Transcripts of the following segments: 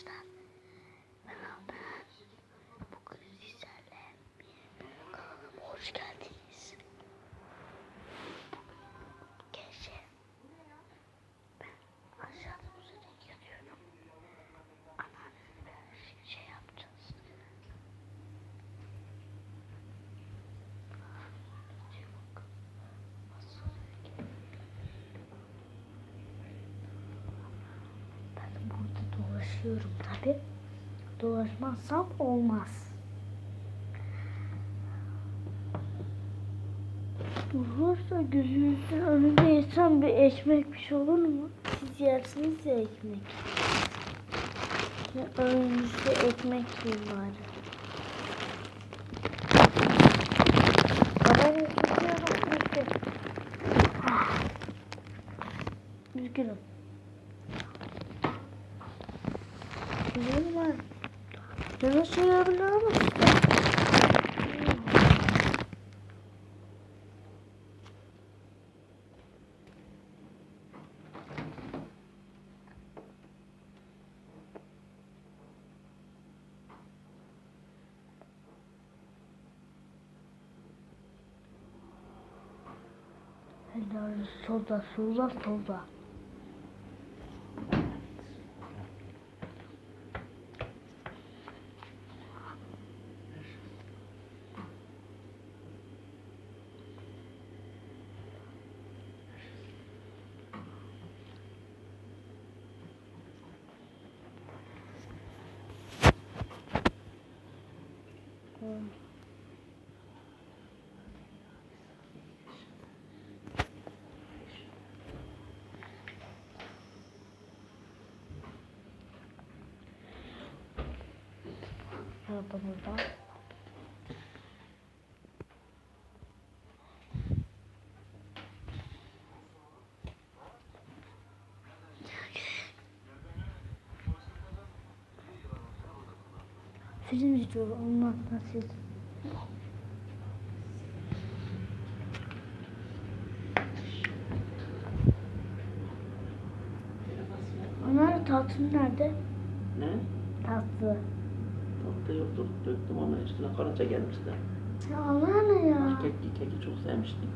arkadaşlar. Dolaşıyorum tabi. Dolaşmazsam olmaz. Durursa gözünüzün önünde yesem bir ekmek bir şey olur mu? Siz yersiniz ya ekmek. Şimdi önünüzde ekmek yiyin bari. Kamerayı tutuyorum. Üzgün. Üzgünüm. Üzgünüm ben. Canı sıyabiliyor musun? Helal soda soda soda. Hmm. Arabamızda. Film izliyor ondan nasıl? Onlar tatlı nerede? Ne? Tatlı. Tatlı yoktu. Döktüm onu üstüne karınca gelmişti. Ne ya? Keki, keki çok sevmiştim.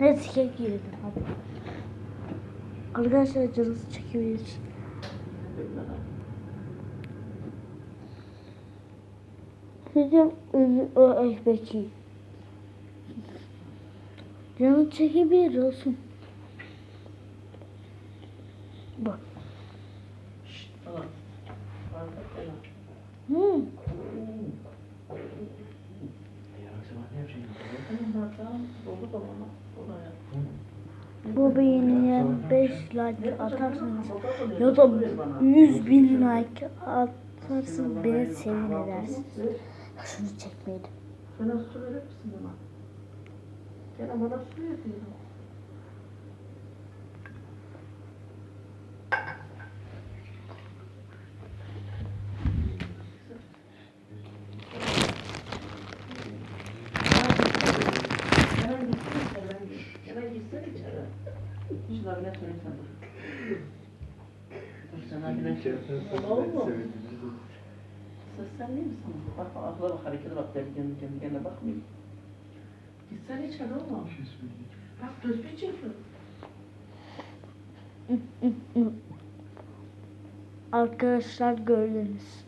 Ne kek yedim abi. Arkadaşlar canınızı çekebilir. Bizim ünlü o ekmeği. Canı çekebilir olsun. Bak. Şşt, ana. Bardak. Hmm. Bu beğeniye 5 like atarsanız ya da 100 bin like atarsanız beni sevin edersiniz. Şunu çekmeydim. Bana su verir misin bana? Gel bana su ver Şuna bile söylesen dur. Sana bile sen değil misin? Bak bak akla bak harekete bak kendi kendi kendi kendine bakmayayım. Gitsene içeri oğlum. Bak göz bir çekiyor. Arkadaşlar gördünüz.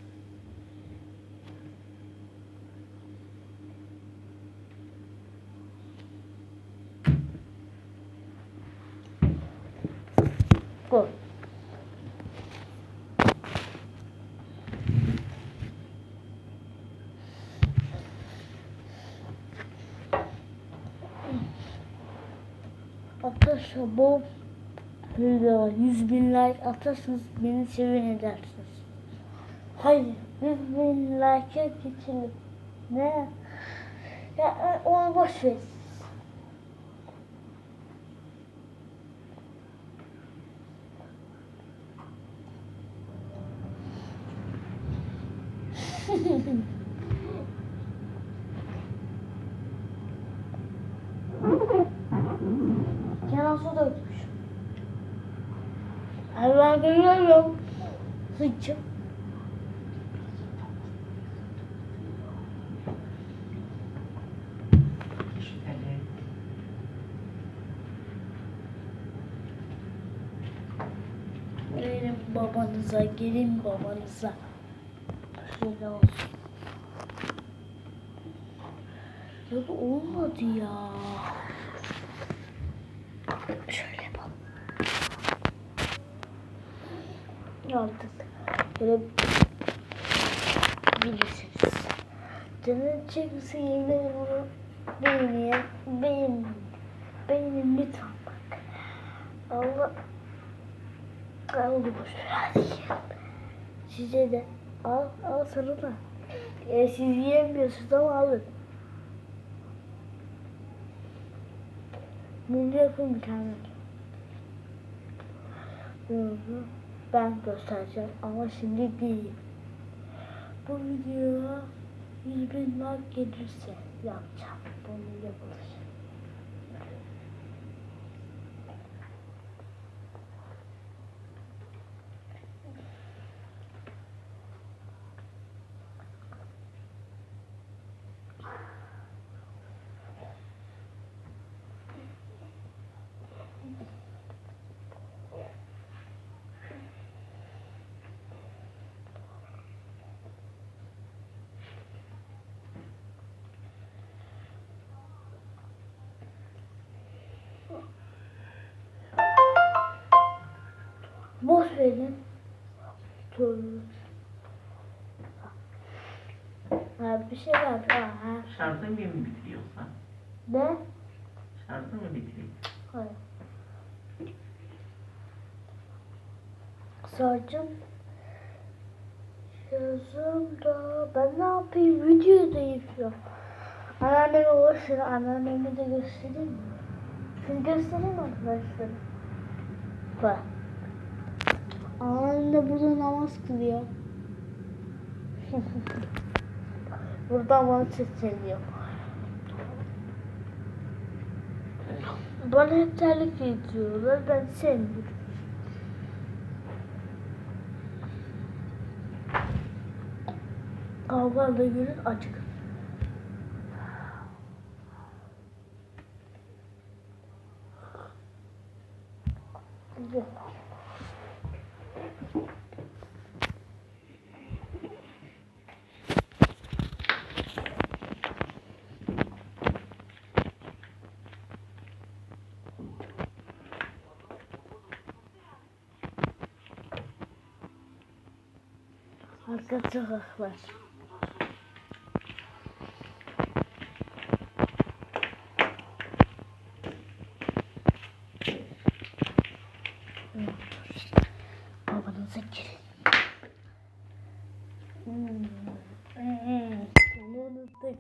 Arkadaşlar bu videoya 100 bin like atarsanız beni sevin edersiniz. Hayır 100 bin like'a geçelim. Ne? Ya e, onu boş ver. Kenan su dökmüş. Ay ben görüyorum. Şüpheli. Gelin babanıza, gelin babanıza. Şöyle olsun. Ya olmadı ya. Şöyle yapalım. Artık böyle bilirsiniz. Canın çekmesi yine bunu beğeneyim. Beğen, beğenin lütfen bak. Allah Oldu boş. Size de al al sana da. E, siz yiyemiyorsunuz ama alın. Bunu yapın mükemmel. Bunu ben göstereceğim ama şimdi değil. Bu videoya 100 bin like gelirse yapacağım. Bunu yapılır. Verin. Dur. Ha, bir şey var. Ha, ha. Şarjın mı bitiriyorsa? Ne? Şarjın mı bitiriyor? Hayır. Sarcım. Yazım da ben ne yapayım video da yapıyorum. Anneanneme ulaşır anneannemi de göstereyim mi? Şimdi göstereyim arkadaşlar? Bak. De burada namaz kılıyor. Buradan bana sesleniyor. Bana hep terlik giydiriyorlar. Ben sevmiyorum. Kavgalı görür acık. Arka sokaklar. Babanıza girin. Hmm. Hmm. Onu unuttuk.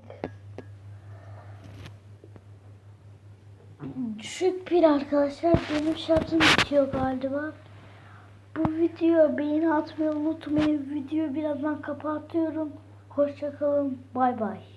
Düşük bir arkadaşlar benim şartım bitiyor galiba. Bu video beğeni atmayı unutmayın. Videoyu birazdan kapatıyorum. Hoşçakalın. Bay bay.